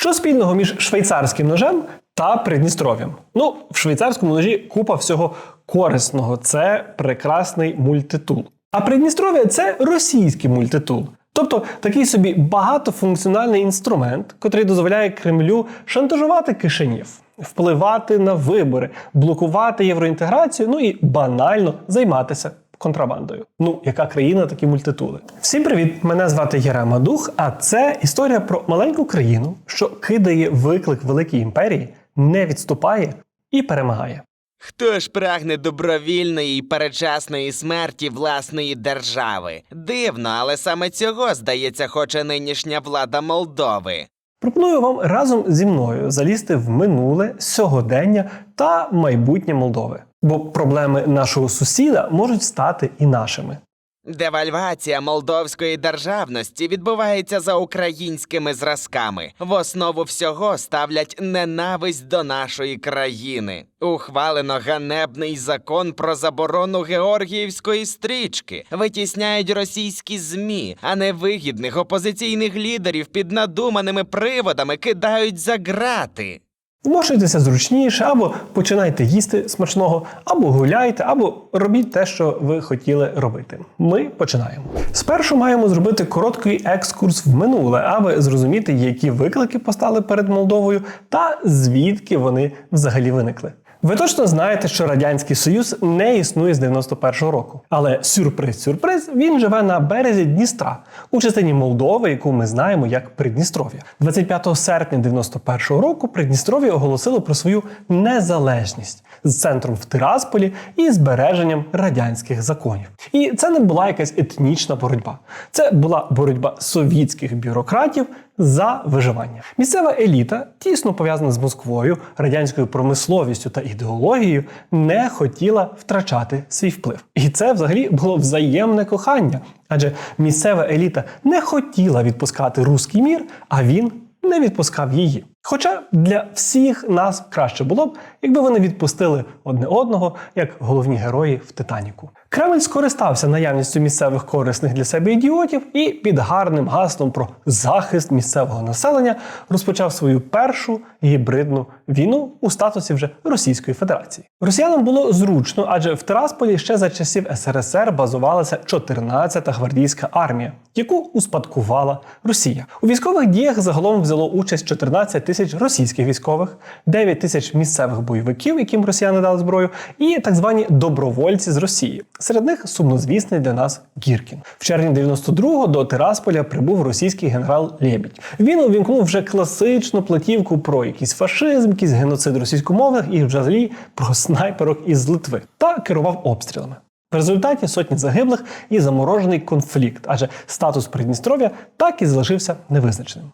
Що спільного між швейцарським ножем та Придністров'ям? Ну, в швейцарському ножі купа всього корисного. Це прекрасний мультитул. А Придністров'я це російський мультитул. Тобто такий собі багатофункціональний інструмент, котрий дозволяє Кремлю шантажувати кишенів, впливати на вибори, блокувати євроінтеграцію, ну і банально займатися контрабандою. Ну, яка країна, такі мультитули. Всім привіт! Мене звати Єрема Дух, а це історія про маленьку країну, що кидає виклик великій імперії, не відступає і перемагає. Хто ж прагне добровільної і передчасної смерті власної держави? Дивно, але саме цього, здається, хоче нинішня влада Молдови. Пропоную вам разом зі мною залізти в минуле, сьогодення та майбутнє Молдови. Бо проблеми нашого сусіда можуть стати і нашими. Девальвація молдовської державності відбувається за українськими зразками. В основу всього ставлять ненависть до нашої країни. Ухвалено ганебний закон про заборону георгіївської стрічки. Витісняють російські змі, а невигідних опозиційних лідерів під надуманими приводами кидають за грати. Змошуйтеся зручніше, або починайте їсти смачного, або гуляйте, або робіть те, що ви хотіли робити. Ми починаємо. Спершу маємо зробити короткий екскурс в минуле, аби зрозуміти, які виклики постали перед Молдовою та звідки вони взагалі виникли. Ви точно знаєте, що Радянський Союз не існує з 91-го року. Але сюрприз-сюрприз, він живе на березі Дністра у частині Молдови, яку ми знаємо як Придністров'я. 25 серпня 91-го року Придністров'я оголосило про свою незалежність з центром в Тирасполі і збереженням радянських законів. І це не була якась етнічна боротьба. Це була боротьба совітських бюрократів за виживання. Місцева еліта, тісно пов'язана з Москвою, радянською промисловістю та ідеологією, не хотіла втрачати свій вплив. І це взагалі було взаємне кохання, адже місцева еліта не хотіла відпускати руський мір, а він не відпускав її. Хоча для всіх нас краще було б, якби вони відпустили одне одного, як головні герої в Титаніку. Кремль скористався наявністю місцевих корисних для себе ідіотів і під гарним гаслом про захист місцевого населення розпочав свою першу гібридну війну у статусі вже Російської Федерації. Росіянам було зручно, адже в Тирасполі ще за часів СРСР базувалася 14-та гвардійська армія, яку успадкувала Росія. У військових діях загалом взяло участь 14 тисяч російських військових, 9 тисяч місцевих бойовиків, яким росіяни дали зброю, і так звані добровольці з Росії. Серед них сумнозвісний для нас Гіркін. В червні 92-го до Тирасполя прибув російський генерал Лєбідь. Він увімкнув вже класичну платівку про якийсь фашизм, якийсь геноцид російськомовних і взагалі про снайперок із Литви та керував обстрілами. В результаті сотні загиблих і заморожений конфлікт, адже статус Придністров'я так і залишився невизначеним.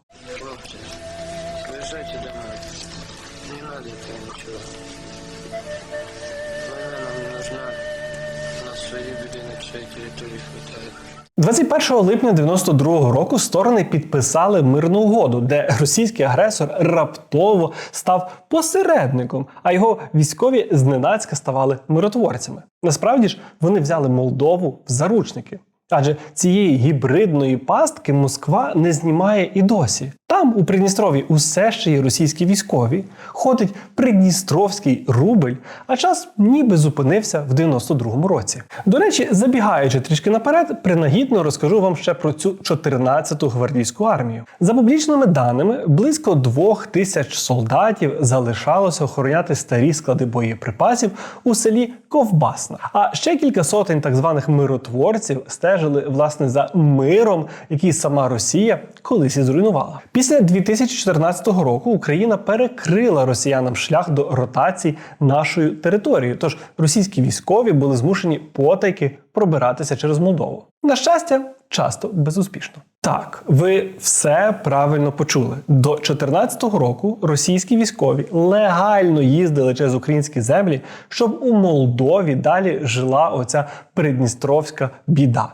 На всей 21 липня 92-го року сторони підписали мирну угоду, де російський агресор раптово став посередником, а його військові зненацька ставали миротворцями. Насправді ж вони взяли Молдову в заручники. Адже цієї гібридної пастки Москва не знімає і досі. Там, у Придністров'ї, усе ще є російські військові, ходить Придністровський рубль, а час ніби зупинився в 92-му році. До речі, забігаючи трішки наперед, принагідно розкажу вам ще про цю 14-ту гвардійську армію. За публічними даними, близько двох тисяч солдатів залишалося охороняти старі склади боєприпасів у селі Ковбасна. А ще кілька сотень так званих миротворців стежили власне за миром, який сама Росія колись і зруйнувала. Після 2014 року Україна перекрила росіянам шлях до ротації нашою територією. Тож російські військові були змушені потайки пробиратися через Молдову. На щастя, часто безуспішно. Так, ви все правильно почули. До 2014 року російські військові легально їздили через українські землі, щоб у Молдові далі жила оця придністровська біда.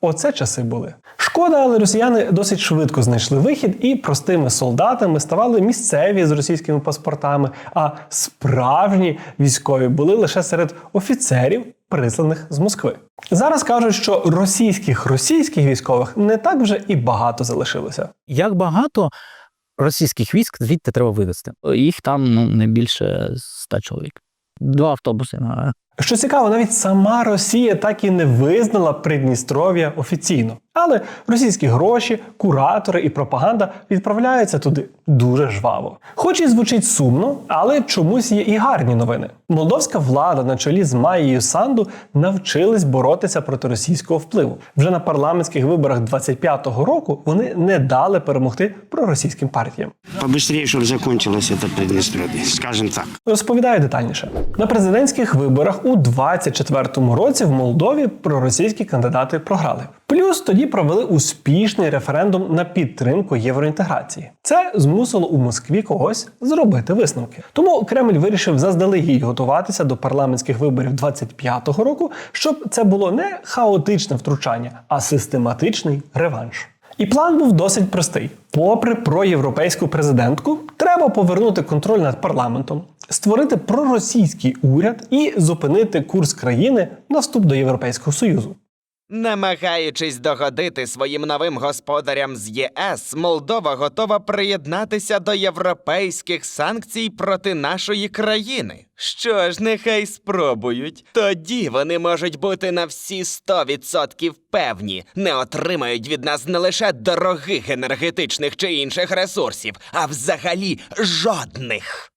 Оце часи були. Шкода, але росіяни досить швидко знайшли вихід і простими солдатами ставали місцеві з російськими паспортами, а справжні військові були лише серед офіцерів, присланих з Москви. Зараз кажуть, що російських російських військових не так вже і багато залишилося. Як багато російських військ звідти треба вивезти. Їх там ну не більше ста чоловік. Два автобуси на Що цікаво, навіть сама Росія так і не визнала Придністров'я офіційно. Але російські гроші, куратори і пропаганда відправляються туди дуже жваво. Хоч і звучить сумно, але чомусь є і гарні новини. Молдовська влада на чолі з Маєю Санду навчились боротися проти російського впливу. Вже на парламентських виборах 25-го року вони не дали перемогти проросійським партіям. Побыстрее, чтобы закончилось это Приднестровье, скажем так. Розповідаю детальніше. На президентських виборах у 24-му році в Молдові проросійські кандидати програли. Плюс тоді провели успішний референдум на підтримку євроінтеграції. Це змусило у Москві когось зробити висновки. Тому Кремль вирішив заздалегідь готуватися до парламентських виборів 25-го року, щоб це було не хаотичне втручання, а систематичний реванш. І план був досить простий. Попри проєвропейську президентку, треба повернути контроль над парламентом, створити проросійський уряд і зупинити курс країни на вступ до Європейського Союзу. Намагаючись догодити своїм новим господарям з ЄС, Молдова готова приєднатися до європейських санкцій проти нашої країни. Що ж, нехай спробують. Тоді вони можуть бути на всі 100% певні, не отримають від нас не лише дорогих енергетичних чи інших ресурсів, а взагалі жодних.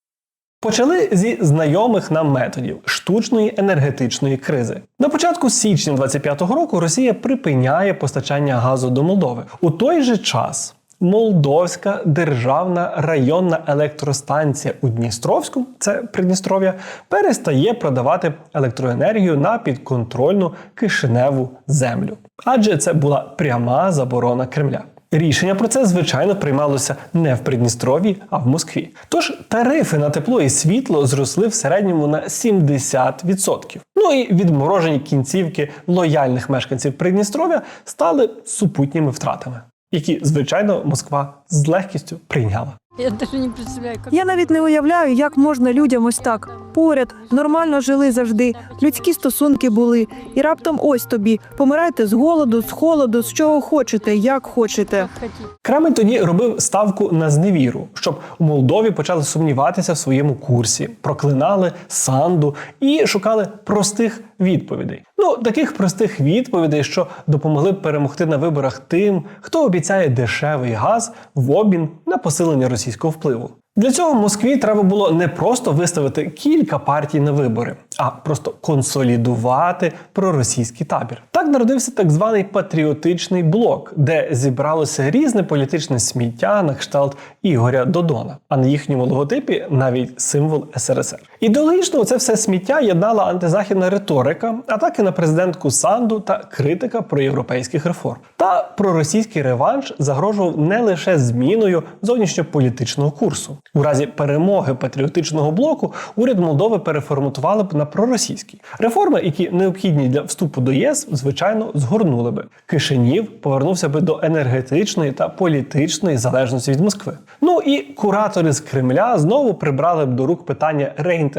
Почали зі знайомих нам методів штучної енергетичної кризи. На початку січня 25-го року Росія припиняє постачання газу до Молдови. У той же час Молдовська державна районна електростанція у Дністровську, це Придністров'я, перестає продавати електроенергію на підконтрольну кишеневу землю. Адже це була пряма заборона Кремля. Рішення про це, звичайно, приймалося не в Придністрові, а в Москві. Тож тарифи на тепло і світло зросли в середньому на 70%. Ну і відморожені кінцівки лояльних мешканців Придністров'я стали супутніми втратами, які, звичайно, Москва з легкістю прийняла. Я даже не представляю, как... Я навіть не уявляю, як можна людям ось так поряд, нормально жили завжди, людські стосунки були, і раптом ось тобі помирайте з голоду, з холоду, з чого хочете, як хочете. хотите. Кремль тоді робив ставку на зневіру, щоб у Молдові почали сумніватися в своєму курсі, проклинали санду і шукали простих відповідей. Ну, таких простих відповідей, що допомогли б перемогти на виборах тим, хто обіцяє дешевий газ в обмін на посилення російського впливу. Для цього Москві треба було не просто виставити кілька партій на вибори, а просто консолідувати проросійський табір. Так народився так званий патріотичний блок, де зібралося різне політичне сміття на кшталт Ігоря Додона, а на їхньому логотипі навіть символ СРСР. Ідеологічно це все сміття єднала антизахідна риторика, атаки на президентку Санду та критика проєвропейських реформ. Та проросійський реванш загрожував не лише зміною зовнішньополітичного курсу. У разі перемоги патріотичного блоку уряд Молдови переформатували б на проросійський. Реформи, які необхідні для вступу до ЄС, звичайно, згорнули би. Кишинів повернувся би до енергетичної та політичної залежності від Москви. Ну і куратори з Кремля знову прибрали б до рук питання реінтеграції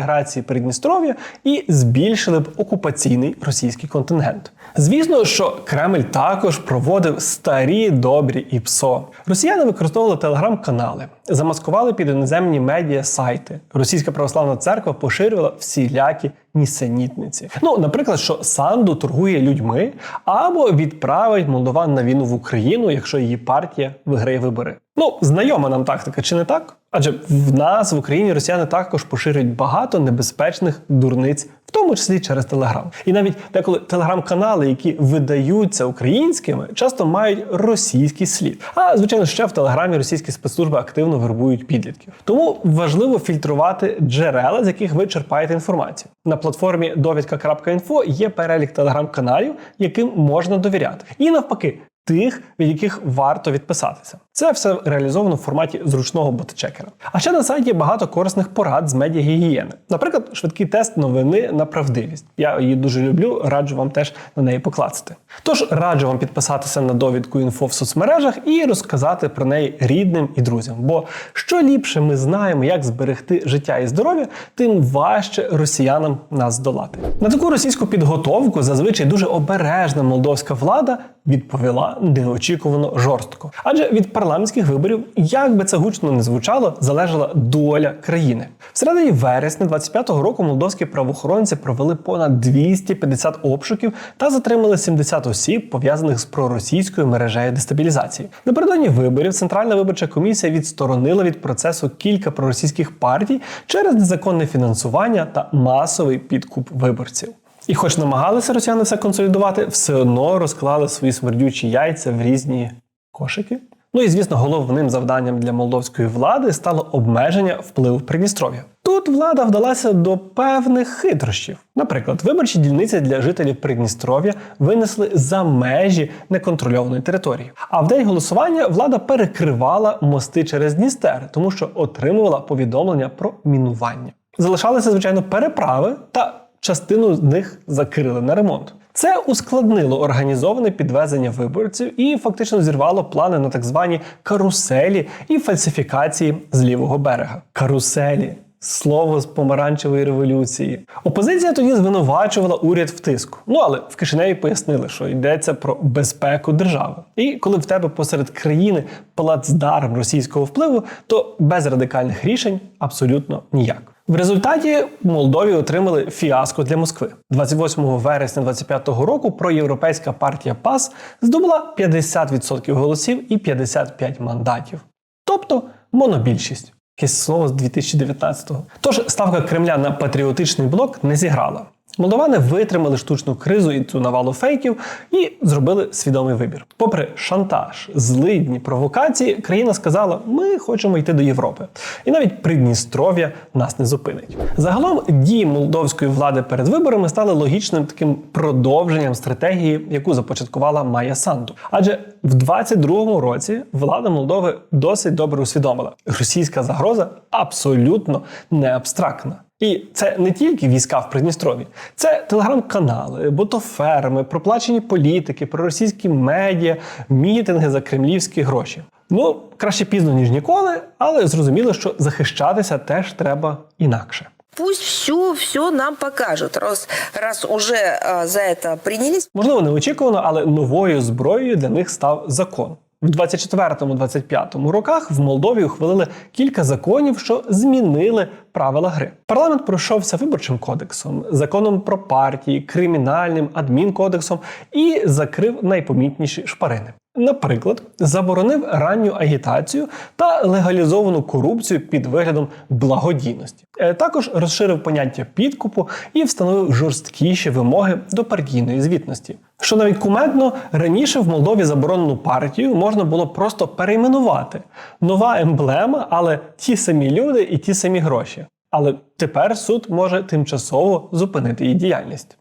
Придністров'я і збільшили б окупаційний російський контингент. Звісно, що Кремль також проводив старі добрі ІПСО. Росіяни використовували телеграм-канали, замаскували під іноземні медіа сайти. Російська православна церква поширювала всілякі нісенітниці. Ну, наприклад, що Санду торгує людьми або відправить молдован на війну в Україну, якщо її партія виграє вибори. Ну, знайома нам тактика, чи не так? Адже в нас в Україні росіяни також поширюють багато небезпечних дурниць, в тому числі через Телеграм. І навіть деколи телеграм-канали, які видаються українськими, часто мають російський слід. А звичайно, ще в Телеграмі російські спецслужби активно вербують підлітків. Тому важливо фільтрувати джерела, з яких ви черпаєте інформацію. На платформі довідка.інфо є перелік телеграм-каналів, яким можна довіряти. І навпаки. Тих, від яких варто відписатися. Це все реалізовано в форматі зручного ботчекера. А ще на сайті багато корисних порад з медіагігієни. Наприклад, швидкий тест новини на правдивість. Я її дуже люблю, раджу вам теж на неї поклацати. Тож раджу вам підписатися на довідку інфо в соцмережах і розказати про неї рідним і друзям. Бо що ліпше ми знаємо, як зберегти життя і здоров'я, тим важче росіянам нас здолати. На таку російську підготовку зазвичай дуже обережна молдовська влада відповіла неочікувано жорстко. Адже від парламентських виборів, як би це гучно не звучало, залежала доля країни. В середині вересня 25-го року молдовські правоохоронці провели понад 250 обшуків та затримали 70 осіб, пов'язаних з проросійською мережею дестабілізації. Напередодні виборів Центральна виборча комісія відсторонила від процесу кілька проросійських партій через незаконне фінансування та масовий підкуп виборців. І хоч намагалися росіяни все консолідувати, все одно розклали свої смердючі яйця в різні кошики. Ну і звісно, головним завданням для молдовської влади стало обмеження впливу Придністров'я. Тут влада вдалася до певних хитрощів. Наприклад, виборчі дільниці для жителів Придністров'я винесли за межі неконтрольованої території. А в день голосування влада перекривала мости через Дністер, тому що отримувала повідомлення про мінування. Залишалися, звичайно, переправи та частину з них закрили на ремонт. Це ускладнило організоване підвезення виборців і фактично зірвало плани на так звані каруселі і фальсифікації з лівого берега. Каруселі. Слово з помаранчевої революції. Опозиція тоді звинувачувала уряд в тиску. Ну але в Кишиневі пояснили, що йдеться про безпеку держави. І коли в тебе посеред країни плацдарм російського впливу, то без радикальних рішень абсолютно ніяк. В результаті Молдові отримали фіаско для Москви. 28 вересня 25-го року проєвропейська партія ПАС здобула 50% голосів і 55 мандатів. Тобто монобільшість. Якесь слово з 2019-го. Тож ставка Кремля на патріотичний блок не зіграла. Молдовани витримали штучну кризу і цю навалу фейків і зробили свідомий вибір. Попри шантаж, злидні, провокації, країна сказала: ми хочемо йти до Європи. І навіть Придністров'я нас не зупинить. Загалом дії молдовської влади перед виборами стали логічним таким продовженням стратегії, яку започаткувала Майя Санду. Адже в 22-му році влада Молдови досить добре усвідомила, російська загроза абсолютно не абстрактна. І це не тільки війська в Придністров'ї, це телеграм-канали, ботоферми, проплачені політики, проросійські медіа, мітинги за кремлівські гроші. Ну, краще пізно, ніж ніколи, але зрозуміло, що захищатися теж треба інакше. Пусть все, все нам покажут, раз, раз уже э, за это принялись. Можливо, неочікувано, але новою зброєю для них став закон. В 24-25 роках в Молдові ухвалили кілька законів, що змінили правила гри. Парламент пройшовся виборчим кодексом, законом про партії, кримінальним адмінкодексом і закрив найпомітніші шпарини. Наприклад, заборонив ранню агітацію та легалізовану корупцію під виглядом благодійності. Е, Також розширив поняття підкупу і встановив жорсткіші вимоги до партійної звітності. Що навіть кумедно, раніше в Молдові заборонену партію можна було просто перейменувати. Нова емблема, але ті самі люди і ті самі гроші. Але тепер суд може тимчасово зупинити її діяльність.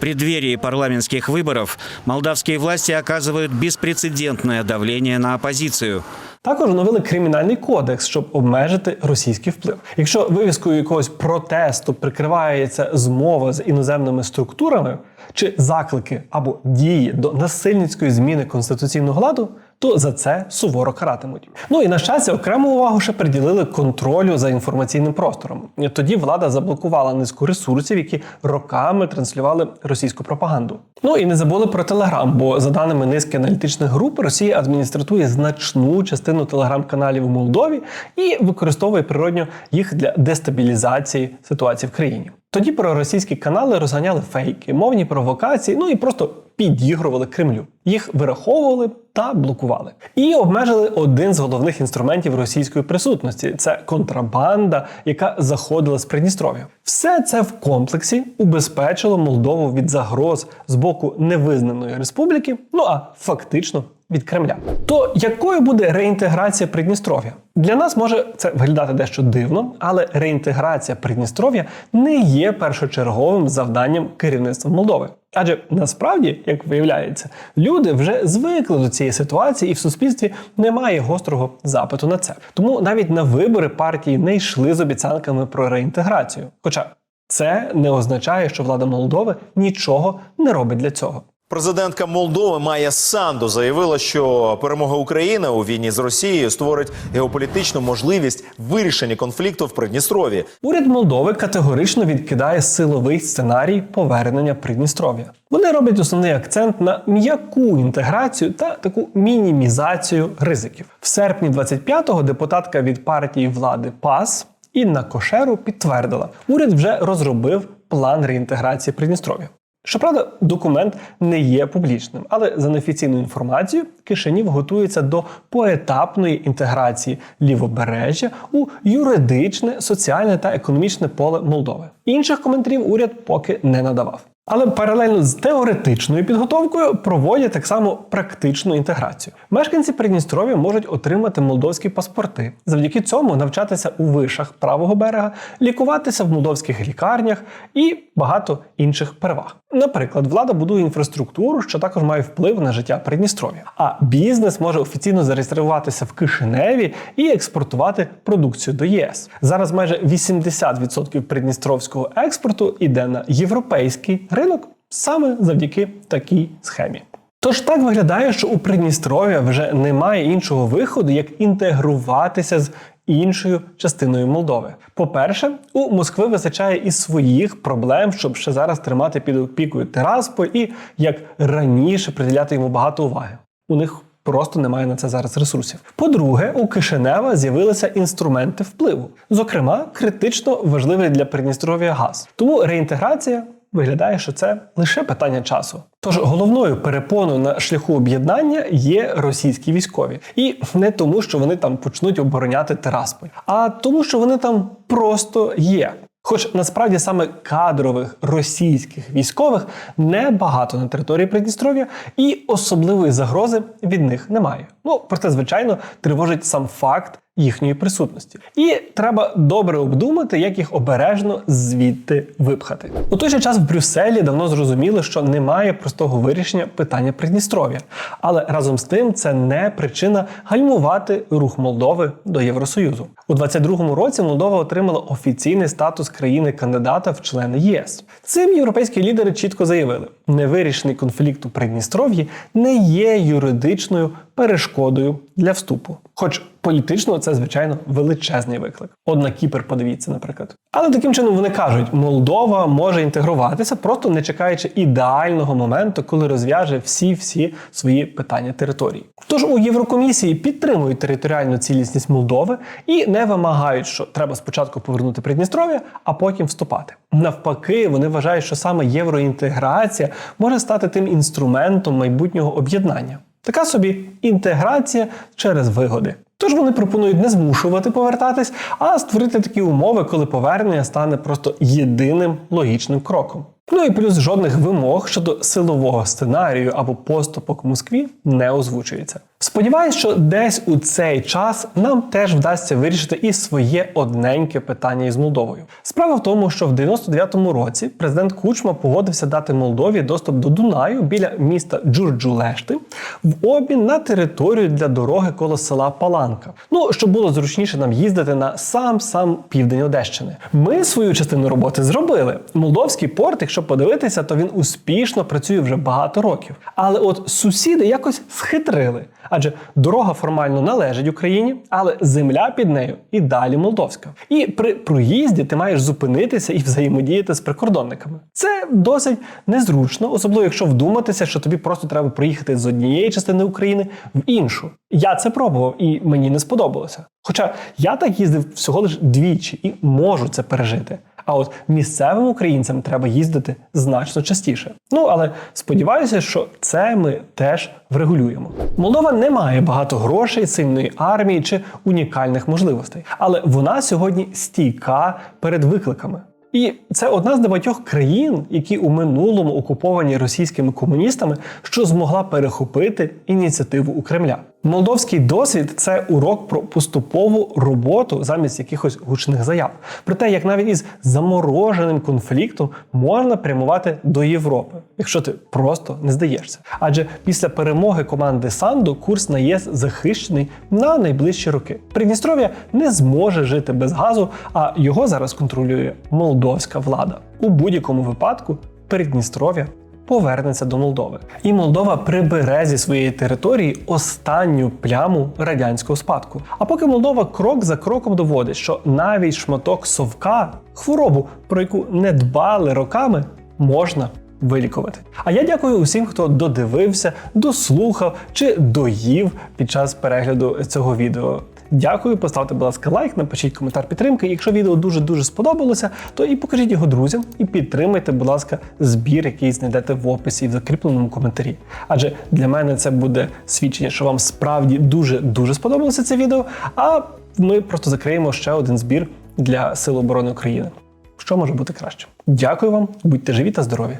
Преддверии парламентских выборов молдавские власти оказывают беспрецедентное давление на оппозицию. Також оновили кримінальний кодекс, щоб обмежити російський вплив. Якщо вивіскою якогось протесту прикривається змова з іноземними структурами чи заклики або дії до насильницької зміни конституційного ладу, то за це суворо каратимуть. Ну і на щастя, окрему увагу ще приділили контролю за інформаційним простором. Тоді влада заблокувала низку ресурсів, які роками транслювали російську пропаганду. Ну і не забули про Телеграм, бо за даними низки аналітичних груп, Росія адміністратує значну частину телеграм-каналів у Молдові і використовує природньо їх для дестабілізації ситуації в країні. Тоді проросійські канали розганяли фейки, мовні провокації, ну і просто підігрували Кремлю. Їх вираховували та блокували. І обмежили один з головних інструментів російської присутності це контрабанда, яка заходила з Придністров'я. Все це в комплексі убезпечило Молдову від загроз з боку невизнаної республіки, ну а фактично від Кремля. То якою буде реінтеграція Придністров'я? Для нас може це виглядати дещо дивно, але реінтеграція Придністров'я не є першочерговим завданням керівництва Молдови. Адже насправді, як виявляється, люди вже звикли до цієї ситуації, і в суспільстві немає гострого запиту на це. Тому навіть на вибори партії не йшли з обіцянками про реінтеграцію. Хоча це не означає, що влада Молдови нічого не робить для цього. Президентка Молдови Майя Санду заявила, що перемога України у війні з Росією створить геополітичну можливість вирішення конфлікту в Придністров'ї. Уряд Молдови категорично відкидає силовий сценарій повернення Придністров'я. Вони роблять основний акцент на м'яку інтеграцію та таку мінімізацію ризиків. В серпні 25-го депутатка від партії влади ПАС Інна Кошеру підтвердила, уряд вже розробив план реінтеграції Придністров'я. Щоправда, документ не є публічним, але за неофіційною інформацією, Кишинів готується до поетапної інтеграції лівобережжя у юридичне, соціальне та економічне поле Молдови. Інших коментарів уряд поки не надавав. Але паралельно з теоретичною підготовкою проводять так само практичну інтеграцію. Мешканці Придністров'я можуть отримати молдовські паспорти, завдяки цьому навчатися у вишах правого берега, лікуватися в молдовських лікарнях і багато інших переваг. Наприклад, влада будує інфраструктуру, що також має вплив на життя Придністров'я. А бізнес може офіційно зареєструватися в Кишиневі і експортувати продукцію до ЄС. Зараз майже 80% придністровського експорту іде на європейський ринок саме завдяки такій схемі. Тож так виглядає, що у Придністров'я вже немає іншого виходу, як інтегруватися з іншою частиною Молдови. По-перше, у Москви вистачає і своїх проблем, щоб ще зараз тримати під опікою Терасполь і як раніше приділяти йому багато уваги. У них Просто немає на це зараз ресурсів. По-друге, у Кишинева з'явилися інструменти впливу, зокрема, критично важливий для Придністров'я газ. Тому реінтеграція виглядає, що це лише питання часу. Тож головною перепоною на шляху об'єднання є російські військові, і не тому, що вони там почнуть обороняти Терасполь, а тому, що вони там просто є. Хоч насправді саме кадрових російських військових небагато на території Придністров'я, і особливої загрози від них немає. Ну проте, звичайно, тривожить сам факт їхньої присутності. І треба добре обдумати, як їх обережно звідти випхати. У той же час в Брюсселі давно зрозуміли, що немає простого вирішення питання Придністров'я. Але разом з тим це не причина гальмувати рух Молдови до Євросоюзу. У 22-му році Молдова отримала офіційний статус країни-кандидата в члени ЄС. Цим європейські лідери чітко заявили: невирішений конфлікт у Придністров'ї не є юридичною перешкодою для вступу. Хоч політично це, звичайно, величезний виклик. От на Кіпр подивіться, наприклад. Але таким чином вони кажуть, Молдова може інтегруватися, просто не чекаючи ідеального моменту, коли розв'яже всі-всі свої питання території. Тож у Єврокомісії підтримують територіальну цілісність Молдови і не вимагають, що треба спочатку повернути Придністров'я, а потім вступати. Навпаки, вони вважають, що саме євроінтеграція може стати тим інструментом майбутнього об'єднання. Така собі інтеграція через вигоди. Тож вони пропонують не змушувати повертатись, а створити такі умови, коли повернення стане просто єдиним логічним кроком. Ну і плюс жодних вимог щодо силового сценарію або поступок Москві не озвучується. Сподіваюсь, що десь у цей час нам теж вдасться вирішити і своє одненьке питання із Молдовою. Справа в тому, що в 99-му році президент Кучма погодився дати Молдові доступ до Дунаю біля міста Джурджулешти в обмін на територію для дороги коло села Паланка. Ну щоб було зручніше нам їздити на сам сам південь Одещини. Ми свою частину роботи зробили. Молдовський порт, якщо подивитися, то він успішно працює вже багато років. Але от сусіди якось схитрили. Адже дорога формально належить Україні, але земля під нею і далі молдовська. І при проїзді ти маєш зупинитися і взаємодіяти з прикордонниками. Це досить незручно, особливо якщо вдуматися, що тобі просто треба проїхати з однієї частини України в іншу. Я це пробував і мені не сподобалося. Хоча я так їздив всього лише двічі і можу це пережити. А от місцевим українцям треба їздити значно частіше. Ну але сподіваюся, що це ми теж врегулюємо. Молдова не має багато грошей, сильної армії чи унікальних можливостей, але вона сьогодні стійка перед викликами. І це одна з небагатьох країн, які у минулому окуповані російськими комуністами, що змогла перехопити ініціативу у Кремля. Молдовський досвід це урок про поступову роботу замість якихось гучних заяв. Про те, як навіть із замороженим конфліктом можна прямувати до Європи, якщо ти просто не здаєшся. Адже після перемоги команди Санду курс на ЄС захищений на найближчі роки. Придністров'я не зможе жити без газу, а його зараз контролює молдовська влада. У будь-якому випадку Придністров'я повернеться до Молдови. І Молдова прибере зі своєї території останню пляму радянського спадку. А поки Молдова крок за кроком доводить, що навіть шматок совка, хворобу, про яку не дбали роками, можна вилікувати. А я дякую усім, хто додивився, дослухав чи доїв під час перегляду цього відео. Дякую, поставте, будь ласка, лайк, напишіть коментар підтримки. Якщо відео дуже дуже сподобалося, то і покажіть його друзям і підтримайте, будь ласка, збір, який знайдете в описі і в закріпленому коментарі. Адже для мене це буде свідчення, що вам справді дуже дуже сподобалося це відео. А ми просто закриємо ще один збір для Сил оборони України. Що може бути краще? Дякую вам, будьте живі та здорові!